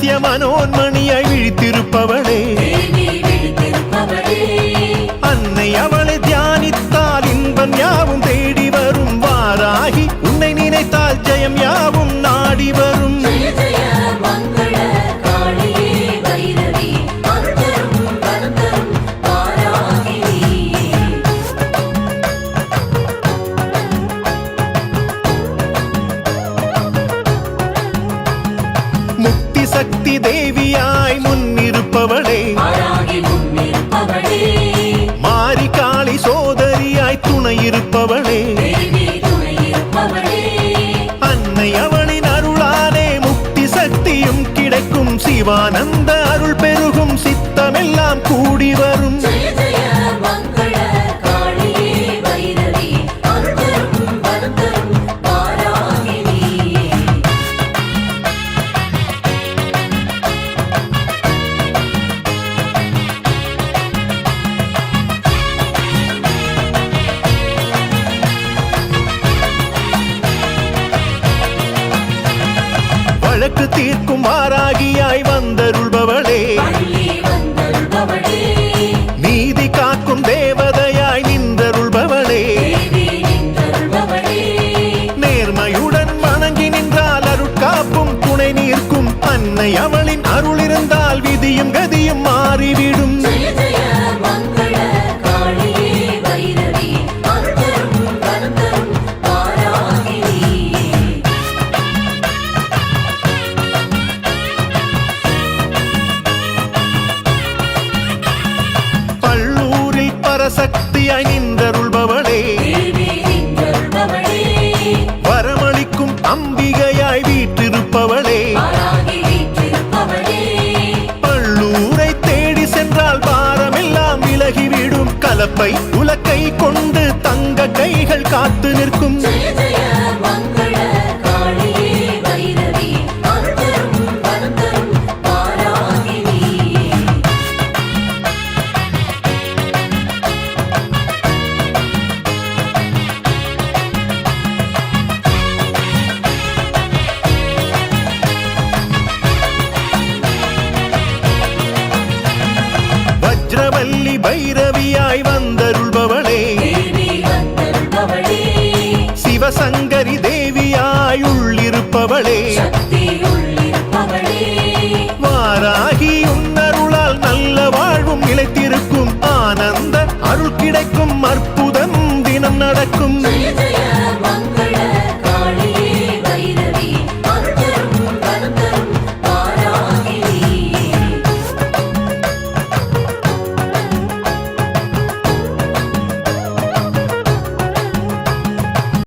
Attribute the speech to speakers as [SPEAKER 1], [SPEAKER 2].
[SPEAKER 1] ரகசிய மனோன்மணியாய் விழித்திருப்பவளே. சக்தி தேவியாய் முன்னிருப்பவளே. மாரி காளி சோதரியாய்
[SPEAKER 2] தேவி துணையிருப்பவளே.
[SPEAKER 1] அன்னை அவளின் அருளாலே முக்தி சக்தியும் கிடைக்கும். சிவானந்த அருள் பெருகும். சித்தமெல்லாம் கூடி வரும். வழக்கு தீர்க்கும் மாறாகியாய் வந்தருள்பவளே. நீதி காக்கும் தேவதையாய் நின்றருள்பவளே. நேர்மையுடன் வணங்கி நின்றால் அருட்காப்பும் துணை நிற்கும் அன்னை அவளின் அருள் இருந்தால் விதியும் கதியும் மாறிவிடும். பரசக்தியாய் நின்றருள்பவளே. வரமளிக்கும் அம்பிகையாய் வீற்றிருப்பவளே. பள்ளூரை தேடி சென்றால் பாரமெல்லாம் விலகிவிடும். கலப்பை உலக்கை கொண்டு தங்க கைகள் காத்து நிற்கும்.
[SPEAKER 2] சந்திரவல்லி பைரவியாய் வந்தருள்பவளே. சிவசங்கரி தேவியாய் உள்ளிருப்பவளே. வாராகி உன்னருளால்
[SPEAKER 1] நல்ல வாழ்வும் இழைத்திருக்கும் ஆனந்த அருள் கிடைக்கும் அற்புதம் தினம் நடக்கும்.